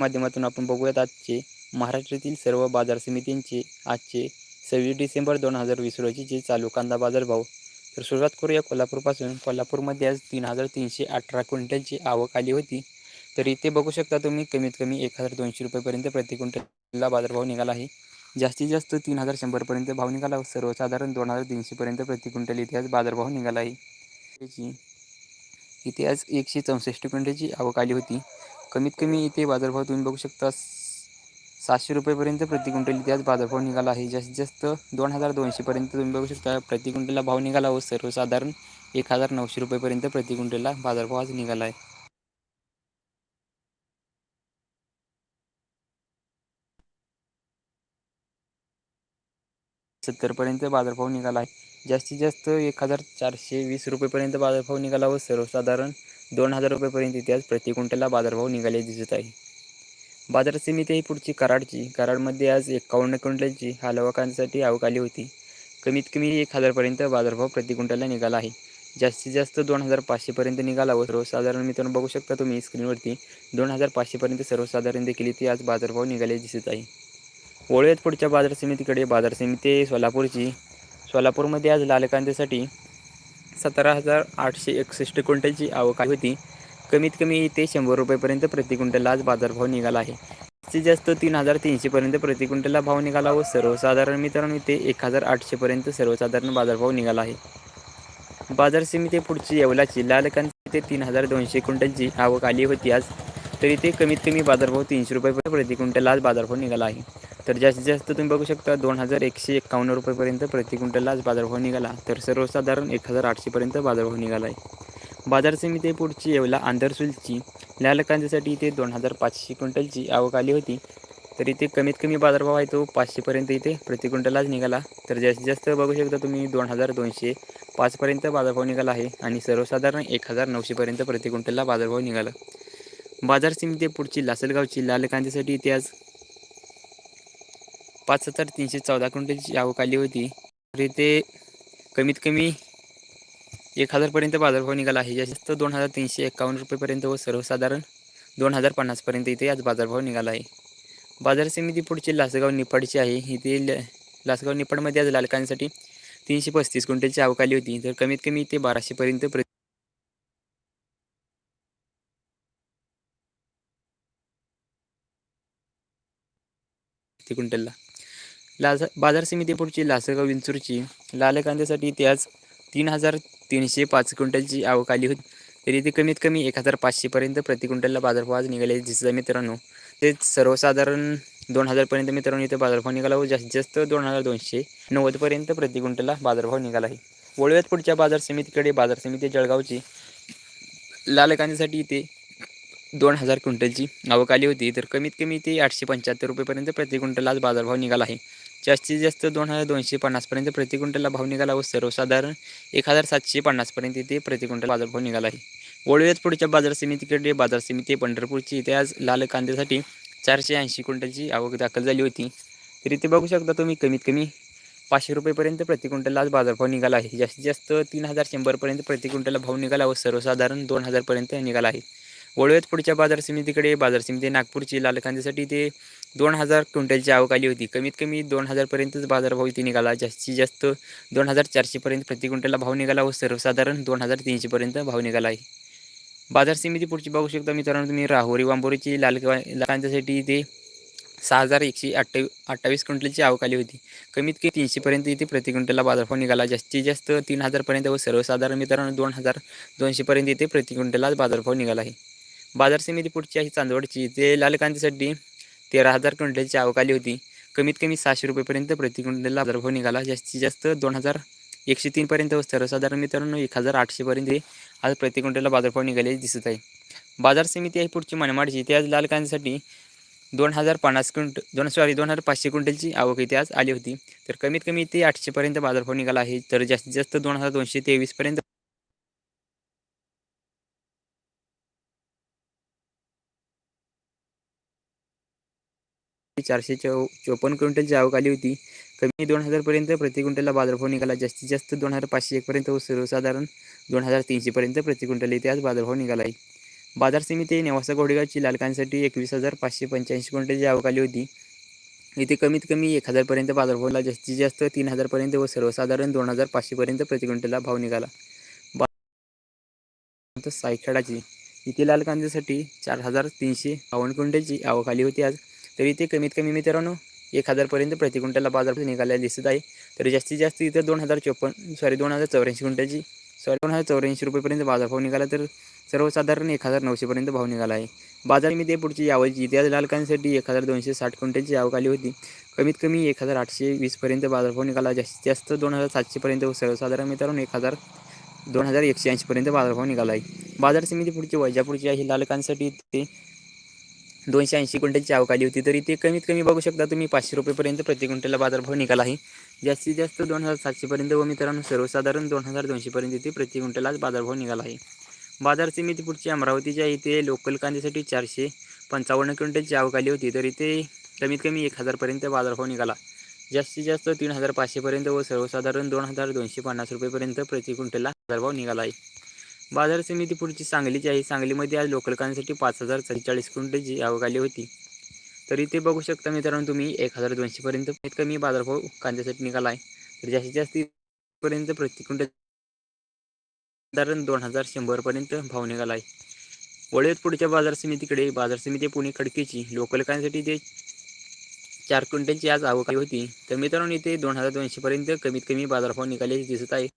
माध्यमातून आपण बघूयात आजचे महाराष्ट्रातील सर्व बाजार समितींचे आजचे सव्वीस डिसेंबर दोन हजार वीस रोजीचे चालू कांदा बाजार भाव. तर सुरुवात करूया कोल्हापूरपासून. कोल्हापूरमध्ये आज तीन हजार तीनशे अठरा क्विंटलची आवक आली होती. तर इथे बघू शकता तुम्ही कमीत कमी एक हजार दोनशे रुपयेपर्यंत प्रति क्विंटलला बाजारभाव निघाला आहे. जास्तीत जास्त तीन हजार शंभरपर्यंत भाव निघाला. सर्वसाधारण दोन हजार तीनशेपर्यंत प्रति क्विंटल इथे आज बाजारभाव निघाला आहे. त्याची इथे आज एकशे चौसष्ट क्विंटलची आवक आली होती. कमीत कमी इथे बाजारभाव तुम्ही बघू शकता सातशे रुपयेपर्यंत प्रति क्विंटल त्याच बाजारभाव निघाला आहे. जास्तीत जास्त दोन हजार दोनशेपर्यंत तुम्ही बघू शकता प्रति क्विंटलला भाव निघाला व सर्वसाधारण एक हजार नऊशे रुपयेपर्यंत प्रति क्विंटलला बाजारभाव आज निघाला आहे. सत्तरपर्यंत बाजारभाव निघाला आहे. जास्तीत जास्त एक हजार चारशे वीस रुपयेपर्यंत बाजारभाव निघाला व सर्वसाधारण दोन हजार रुपयेपर्यंत इथे आज प्रति क्विंटलला बाजारभाव निघाले दिसत आहे. बाजार समिती ही पुढची कराडची कराडमध्ये आज एकावन्न क्विंटलची हलवाकांसाठी आवक आली होती. कमीत कमी एक हजारपर्यंत बाजारभाव प्रति क्विंटलला निघाला आहे. जास्तीत जास्त दोन हजार पाचशेपर्यंत निघाला व सर्वसाधारण मित्रांनो बघू शकता तुम्ही स्क्रीनवरती दोन हजार पाचशेपर्यंत सर्वसाधारण देखील इथे आज बाजारभाव निघाले दिसत आहे. वळूयात पुढच्या बाजार समितीकडे बाजार समिती सोलापूरची सोलापूरमध्ये आज लाल कांद्यासाठी सतरा हजार आठशे एकसष्ट क्विंटलची आवक होती. कमीत कमी ते शंभर रुपयेपर्यंत प्रति क्विंटलला आज बाजारभाव निघाला आहे. जास्तीत जास्त तीन हजार तीनशेपर्यंत प्रति क्विंटलला भाव निघाला व सर्वसाधारण मित्रांनो ते एक हजार आठशेपर्यंत सर्वसाधारण बाजारभाव निघाला आहे. बाजार समिती पुढची येवलाची लाल कांदा ते तीन हजार दोनशे क्विंटलची आवक आली होती आज. तरी ते कमीत कमी बाजारभाव तीनशे रुपये प्रति क्विंटलला आज बाजारभाव निघाला आहे. तर जास्तीत जास्त तुम्ही बघू शकता दोन हजार एकशे एक्कावन्न रुपयेपर्यंत प्रति क्विंटलला आज बाजारभाव निघाला. तर सर्वसाधारण एक हजार आठशेपर्यंत बाजारभाव निघाला आहे बाजार समिती पुढची येवला आंधरसुलची लाल कांद्यासाठी इथे दोन हजार पाचशे क्विंटलची आवक आली होती. तर इथे कमीत कमी बाजारभाव आहे तो पाचशेपर्यंत इथे प्रति क्विंटललाच निघाला. तर जास्तीत जास्त बघू शकता तुम्ही दोन हजार दोनशे पाचपर्यंत बाजारभाव निघाला आहे आणि सर्वसाधारण एक हजार नऊशेपर्यंत प्रति क्विंटलला बाजारभाव निघाला. बाजार समिती पुढची लासलगावची लाल कांद्यासाठी इथे आज पाच हजार तीनशे चौदा क्विंटलची आवक आली होती. तर इथे कमीत कमी एक हजारपर्यंत बाजारभाव निघाला आहे. जास्त दोन हजार तीनशे एकावन्न रुपयेपर्यंत व सर्वसाधारण दोन हजार पन्नासपर्यंत इथे आज बाजारभाव निघाला आहे. बाजार समिती पुढची लासगाव निपाडची आहे. इथे लासगाव निपाडमध्ये आज लालकांसाठी तीनशे पस्तीस क्विंटलची आवक आली होती. तर कमीत कमी इथे बाराशेपर्यंत प्र क्विंटलला. लाज बाजार समिती पुढची लासगाव विंचूरची. लाल कांद्यासाठी ते आज तीन हजार तीनशे पाच क्विंटलची आवक आली होती. तरी ते कमीत कमी एक हजार पाचशेपर्यंत प्रति क्विंटलला बाजारभाव आज निघाले दिसत मित्रांनो. ते सर्वसाधारण दोन हजारपर्यंत मित्रांनो इथे बाजारभाव निघाला व जास्तीत जास्त दोन हजार दोनशे नव्वदपर्यंत प्रति क्विंटलला बाजारभाव निघाला आहे. वळव्यात पुढच्या बाजार समितीकडे बाजार समिती जळगावची. लाल कांद्यासाठी इथे दोन हजार क्विंटलची आवक आली होती. तर कमीत कमी ते आठशे पंच्याहत्तर रुपयेपर्यंत प्रति क्विंटल आज बाजारभाव निघाला आहे. जास्तीत जास्त दोन हजार दोनशे पन्नासपर्यंत प्रति क्विंटलला भाव निघाला व सर्वसाधारण एक हजार सातशे पन्नासपर्यंत ते प्रति क्विंटल बाजारभाव निघाला आहे. वळूयाच पुढच्या बाजार समितीकडे बाजार समिती पंढरपूरची इथे आज लाल कांद्यासाठी चारशे ऐंशी क्विंटलची आवक दाखल झाली होती. तर इथे बघू शकता तुम्ही कमीत कमी पाचशे रुपयेपर्यंत प्रति क्विंटलला आज बाजारभाव निघाला आहे. जास्तीत जास्त तीन हजार शंभरपर्यंत प्रति क्विंटलला भाव निघाला व सर्वसाधारण दोन हजारपर्यंत निघाला आहे. वळूयात पुढच्या बाजार समितीकडे. बाजार समिती नागपूरची लाल कांद्यासाठी ते दोन हजार क्विंटलची आवक आली होती. कमीत कमी दोन हजारपर्यंतच बाजारभाव इथे निघाला. जास्तीत जास्त दोन हजार चारशेपर्यंत प्रति क्विंटलला भाव निघाला व सर्वसाधारण दोन हजार तीनशेपर्यंत भाव निघाला आहे. बाजार समिती पुढची बघू शकता मित्रांनो तुम्ही. राहुरी वांबोरीची लाल कांद्यासाठी इथे सहा हजार एकशे अठ्ठावी अठ्ठावीस क्विंटलची आवक आली होती. कमीत कमी तीनशेपर्यंत इथे प्रति क्विंटलला बाजारभाव निघाला. जास्तीत जास्त तीन हजारपर्यंत व सर्वसाधारण मित्रांनो दोन हजार दोनशेपर्यंत इथे प्रति क्विंटलला बाजारभाव निघाला आहे. बाजार समिती पुढची आहे चांदवडची. ते लाल कांद्यासाठी तेरा हजार क्विंटलची आवक आली होती. कमीत कमी सहाशे रुपयेपर्यंत प्रति क्विंटलला बाजारभाव निघाला. जास्तीत जास्त दोन हजार एकशे तीनपर्यंत व सर्वसाधारण मित्रांनो एक हजार आठशेपर्यंत आज प्रति क्विंटलला बाजारभाव निघाले दिसत आहे. बाजार समिती आहे पुढची मनमाडची. ते आज लाल कांद्यासाठी दोन हजार पन्नास क्विंटल दोन सॉरी दोन हजार पाचशे क्विंटलची आवक इथे आज आली होती. तर कमीत कमी ते आठशेपर्यंत बाजारभाव निघाला आहे. तर जास्तीत जास्त दोन हजार दोनशे तेवीसपर्यंत चारशे चौ चोपन्न क्विंटलची आवक आली होती. कमी दोन हजारपर्यंत प्रति क्विंटलला बाजारभाव निघाला. जास्तीत जास्त दोन हजार पाचशे एकपर्यंत व सर्वसाधारण दोन हजार तीनशेपर्यंत प्रति क्विंटल इथे आज बाजारभाव निघाला आहे. बाजार समिती नेवासा घोडेगावची लालकांसाठी एकवीस हजार पाचशे पंच्याऐंशी क्विंटलची आवक आली होती. इथे कमीत कमी एक हजारपर्यंत बाजारभावला जास्तीत जास्त तीन हजारपर्यंत व सर्वसाधारण दोन हजार पाचशेपर्यंत प्रति क्विंटलला भाव निघाला. सायखेडाची इथे लाल कांद्यासाठी चार हजार तीनशे बावन्न क्विंटलची आवक आली होती आज. तर इथे कमीत कमी मित्रांनो एक हजारपर्यंत प्रति क्विंटलला बाजार निघालेला दिसत आहे. तर जास्तीत जास्त इथं दोन हजार चोपन्न सॉरी दोन हजार चौऱ्याऐंशी क्विंटलची सॉरी दोन हजार चौऱ्याऐंशी रुपयेपर्यंत बाजारभाव निघाला तर सर्वसाधारण एक हजार नऊशेपर्यंत भाव निघाला आहे. बाजारमध्ये पुढची यावलची इतिहास लालकांसाठी एक हजार दोनशे साठ क्विंटलची आवक आली होती. कमीत कमी एक हजार आठशे वीसपर्यंत बाजारभाव निघाला. जास्तीत जास्त दोन हजार सातशेपर्यंत सर्वसाधारण मित्रांनो एक हजार दोन हजार एकशे ऐंशीपर्यंत बाजारभाव निघाला आहे. बाजार समिती पुढची वैजापूरची आहे. लालकांसाठी ते दोनशे ऐंशी क्विंटलची आवक आली होती तरी ते कमीत कमी बघू शकता तुम्ही पाचशे रुपयेपर्यंत प्रति क्विंटलला बाजारभाव निघाला आहे. जास्तीत जास्त दोन हजार सातशेपर्यंत व मित्रांनो सर्वसाधारण दोन हजार दोनशेपर्यंत इथे प्रति क्विंटललाच बाजारभाव निघाला आहे. बाजार समिती पुढची अमरावतीच्या इथे लोकल कांद्यासाठी चारशे पंचावन्न क्विंटलची आवक आली होती तर इथे कमीत कमी एक हजारपर्यंत बाजारभाव निघाला. जास्तीत जास्त तीन हजार पाचशेपर्यंत व सर्वसाधारण दोन हजार दोनशे पन्नास रुपयेपर्यंत प्रति क्विंटलला बाजारभाव निघाला आहे. बाजार समिती पुढची सांगलीची आहे. सांगलीमध्ये आज लोकलकांसाठी पाच हजार चव्वेचाळीस क्विंटलची आवक आली होती. तर इथे बघू शकता मित्रांनो तुम्ही एक हजार दोनशेपर्यंत कमीत कमी बाजारभाव कांद्यासाठी निघाला आहे तर जास्तीत जास्त पर्यंत प्रति क्विंटल साधारण दोन हजार शंभरपर्यंत भाव निघाला आहे वळत पुढच्या बाजार समितीकडे बाजार समिती पुणे खडकीची लोकलकांसाठी ते चार क्विंटलची आज आवक आली होती. तर मित्रांनो इथे दोन हजार दोनशेपर्यंत कमीत कमी बाजारभाव निघाल्याचे दिसत आहे.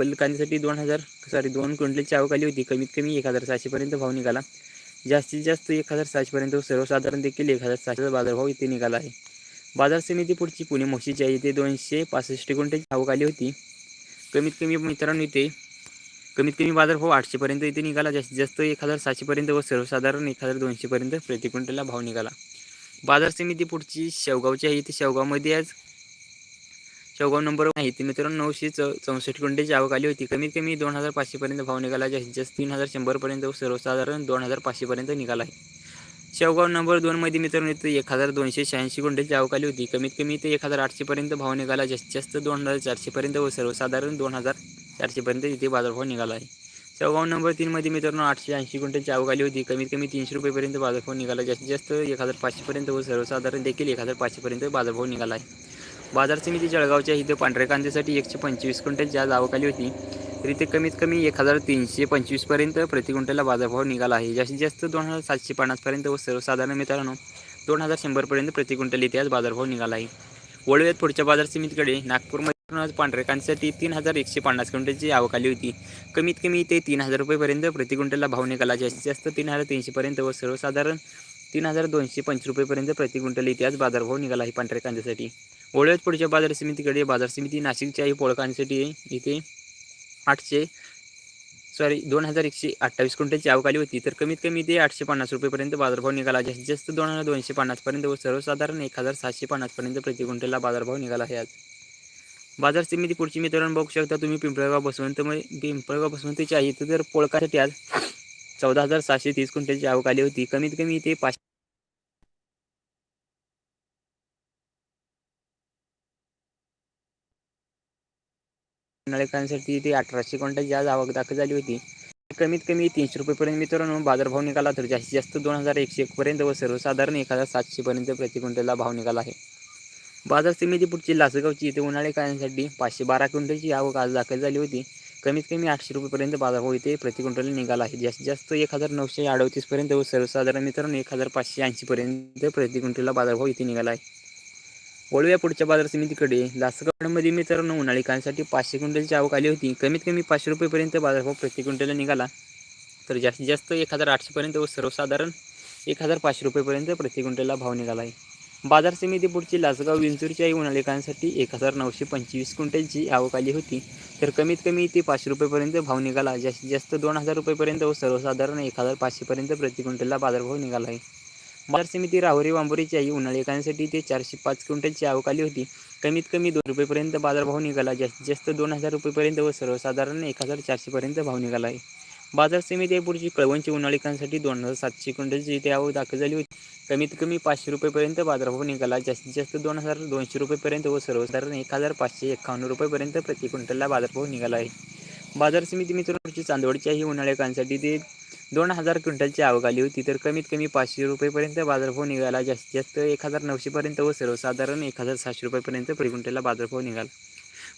पल्ल कांद्यासाठी दोन हजार सॉरी दोन क्विंटलची आवक आली होती. कमीत कमी एक हजार सहाशेपर्यंत भाव निघाला. जास्तीत जास्त एक हजार सहाशेपर्यंत सर्वसाधारण देखील एक हजार सहाशेचा बाजारभाव इथे निघाला आहे. बाजार समिती पुढची पुणे मोशीची आहे इथे दोनशे पासष्ट क्विंटलची आवक आली होती. कमीत कमी मित्रांनो इथे कमीत कमी बाजारभाव आठशेपर्यंत इथे निघाला. जास्तीत जास्त एक हजार सातशेपर्यंत व सर्वसाधारण एक हजार दोनशेपर्यंत प्रति क्विंटलला भाव निघाला. बाजार समिती पुढची शेवगावची आहे. इथे शेवगावमध्ये आज चौगाव नंबर माहिती ती मित्रांनो नऊशे चौसष्ट क्विंटलची आवक आली होती. कमीत कमी दोन हजार पाचशेपर्यंत भाव निघाला जास्तीत जास्त तीन हजार शंभरपर्यंत व सर्वसाधारण दोन हजार पाचशेपर्यंत निघाला आहे. शेवगाव नंबर दोनमध्ये मित्रांनो इथं एक हजार दोनशे शहाऐंशी क्विंटलची आवक आली होती. कमीत कमी ते एक हजार आठशेपर्यंत भाव निघाला जास्तीत जास्त दोन हजार चारशेपर्यंत व सर्वसाधारण दोन हजार चारशेपर्यंत इथे बाजारभाव निघाला आहे. शेवगाव नंबर तीनमध्ये मित्रांनो आठशे ऐंशी क्विंटलची आवक आली होती. कमीत कमी तीनशे रुपयेपर्यंत बाजारभाव निघाला जास्तीत जास्त एक हजार पाचशेपर्यंत व सर्वसाधारण देखील एक हजार पाचशेपर्यंत बाजारभाव निघाला आहे. बाजार समिती जळगावच्या इथे पांढऱ्या कांद्यासाठी एकशे पंचवीस क्विंटलची आज आवक आली होती तर इथे कमीत कमी एक हजार तीनशे पंचवीसपर्यंत प्रति क्विंटलला बाजारभाव निघाला आहे. जास्तीत जास्त दोन हजार सातशे पन्नासपर्यंत व सर्वसाधारण मित्रांनो दोन हजार शंभरपर्यंत प्रति क्विंटल इथे आज बाजारभाव निघाला आहे. वळूयात पुढच्या बाजार समितीकडे नागपूरमध्ये आज पांढऱ्या कांद्यासाठी तीन हजार एकशे पन्नास क्विंटलची आवक आली होती. कमीत कमी ते तीन हजार रुपयेपर्यंत प्रति क्विंटलला भाव निघाला. जास्तीत जास्त तीन हजार तीनशेपर्यंत व सर्वसाधारण तीन हजार दोनशे पंचवीस रुपयेपर्यंत प्रति क्विंटल इतिहास बाजारभाव निघाला आहे पांढऱ्या कांद्यासाठी. ओळ्यात पुढच्या बाजार समितीकडे बाजार समिती नाशिकच्याही पोळकांसाठी इथे आठशे सॉरी दोन हजार एकशे अठ्ठावीस क्विंटलची आवक आली होती. तर कमीत कमी ते आठशे पन्नास रुपयेपर्यंत बाजारभाव निघाला. जास्तीत जास्त दोन हजार दोनशे पन्नासपर्यंत व सर्वसाधारण एक हजार सातशे पन्नासपर्यंत प्रति क्विंटलला बाजारभाव निघाला आहे आज. बाजार समिती पुढची मित्रांनो बघू शकता तुम्ही. पिंपळगाव बसवंत पिंपळगाव बसवंतची आहे तर पोळकासाठी आज चौदा हजार सहाशे तीस क्विंटलची आवक आली होती. कमीत कमी ते पाचशे नाळेकांसाठी ती अठराशे क्विंटल आज आवक दाखल झाली होती कमीत कमी तीनशे रुपयेपर्यंत मित्रांनो बाजारभाव निघाला तर जास्तीत जास्त दोन हजार एकशे एकपर्यंत व सर्वसाधारण एक हजार सातशेपर्यंत प्रति क्विंटलला भाव निघाला आहे. बाजार समिती पुढची लासगावची इथे उन्हाळी काळ्यांसाठी पाचशे बारा क्विंटलची आवक आज दाखल झाली होती. कमीत कमी आठशे रुपयेपर्यंत बाजारभाव इथे प्रति क्विंटल निघाला आहे. जास्तीत जास्त एक हजार नऊशे अडतीसपर्यंत व सर्वसाधारण मित्रांनो एक हजार पाचशे ऐंशीपर्यंत प्रति क्विंटलला बाजारभाव इथे निघाला आहे. वळूया पुढच्या बाजार समितीकडे. लासगावमध्ये मित्रांनो उन्हाळी कांसाठी पाचशे क्विंटलची आवक आली होती. कमीत कमी पाचशे रुपयेपर्यंत बाजारभाव प्रति क्विंटलला निघाला. तर जास्तीत जास्त एक हजार आठशेपर्यंत व सर्वसाधारण एक हजार पाचशे रुपयेपर्यंत प्रति क्विंटलला भाव निघाला आहे. बाजार समिती पुढची लासगाव विंचूरची आई उन्हाळी कांसाठी एक हजार नऊशे पंचवीस क्विंटलची आवक आली होती. तर कमीत कमी ते पाचशे रुपयेपर्यंत भाव निघाला. जास्तीत जास्त दोन हजार रुपयेपर्यंत व सर्वसाधारण एक हजार पाचशेपर्यंत प्रति क्विंटलला बाजारभाव निघाला आहे. बाजार समिती राहुरी वांबोरीची आई उन्हाळी एकांसाठी ते चारशे पाच क्विंटलची आवक आली होती. कमीत कमी दोन रुपयेपर्यंत बाजारभाव निघाला जास्तीत जास्त दोन हजार रुपयेपर्यंत व सर्वसाधारण एक हजार चारशेपर्यंत भाव निघाला आहे. बाजार समिती पुढची कळवणची उन्हाळीकांसाठी दोन हजार सातशे क्विंटलची इथे आवक दाखल झाली होती. कमीत कमी पाचशे रुपयेपर्यंत बाजारभाव निघाला जास्तीत जास्त दोन हजार दोनशे रुपयेपर्यंत व सर्वसाधारण एक हजार पाचशे एकावन्न रुपयेपर्यंत प्रति क्विंटलला बाजारभाव निघाला आहे. बाजार समिती मित्रांनो चांदवडच्या ही उन्हाळ्याकांसाठी ते दोन हजार क्विंटलची आवक आली होती तर कमीत कमी पाचशे रुपयेपर्यंत बाजारभाव निघाला. जास्तीत जास्त एक हजार नऊशेपर्यंत व सर्वसाधारण एक हजार सातशे रुपयेपर्यंत प्रति क्विंटलला बाजारभाव निघाला.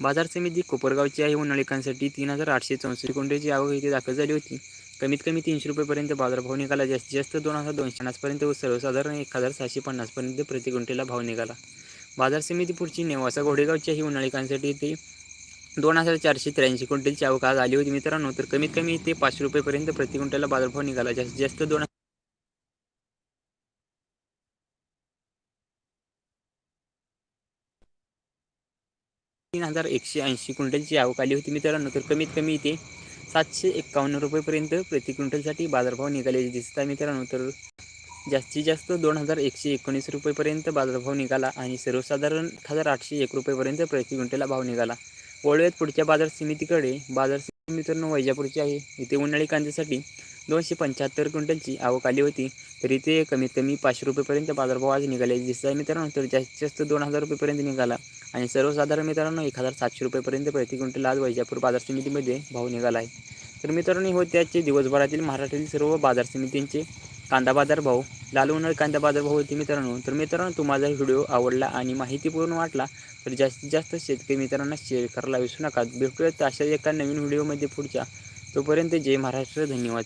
बाजार समिती कोपरगावची आहे. उन्हाळिकांसाठी तीन हजार आठशे चौसष्ट क्विंटलची आवक इथे दाखल झाली होती. कमीत कमी तीनशे रुपयेपर्यंत बाजारभाव निघाला. जास्तीत जास्त दोन हजार दोनशे पन्नासपर्यंत व सर्वसाधारण एक हजार सहाशे पन्नासपर्यंत प्रति क्विंटलला भाव निघाला. बाजार समिती पुढची नेवासा घोडेगावच्या ही उन्हाळिकांसाठी ते दोन हजार चारशे त्र्याऐंशी क्विंटलची आवक आज आली होती मित्रांनो. तर कमीत कमी ते पाचशे रुपयेपर्यंत प्रति क्विंटलला बाजारभाव निघाला. जास्तीत जास्त दोन तीन हजार एकशे ऐंशी क्विंटलची आवक आली होती मित्रांनो. तर कमीत कमी इथे सातशे एक्कावन्न रुपयेपर्यंत प्रति क्विंटलसाठी बाजारभाव निघालेले दिसत आहे मित्रांनो. तर जास्तीत जास्त दोन हजार एकशे एकोणीस रुपयेपर्यंत बाजारभाव निघाला आणि सर्वसाधारण एक हजार आठशे एक रुपयेपर्यंत प्रति क्विंटलला भाव निघाला. वळवेत पुढच्या बाजार समितीकडे बाजार समिती मित्रांनो वैजापूरची आहे. इथे उन्हाळी कांद्यासाठी दोनशे पंच्याहत्तर क्विंटलची आवक आली होती. तर इथे कमीत कमी पाचशे रुपयेपर्यंत बाजारभाव आज निघाले. दिसत आहे मित्रांनो तर जास्तीत जास्त दोन हजार रुपयेपर्यंत निघाला. आणि सर्वसाधारण मित्रांनो एक हजार सातशे रुपयेपर्यंत प्रति क्विंटल आज वैजापूर बाजार समितीमध्ये भाव निघाला आहे. तर मित्रांनो हो त्याचे दिवसभरातील महाराष्ट्रातील सर्व बाजार समितींचे कांदा बाजार भाव लाल उन्हाळी कांदा बाजार भाव होते मित्रांनो. तर मित्रांनो तुम्हाला व्हिडिओ आवडला आणि माहितीपूर्ण वाटला तर जास्तीत जास्त शेतकरी मित्रांना शेअर करायला विसरू नका. भेटूयात अशा एका नवीन व्हिडिओमध्ये पुढच्या. तोपर्यंत जय महाराष्ट्र. धन्यवाद.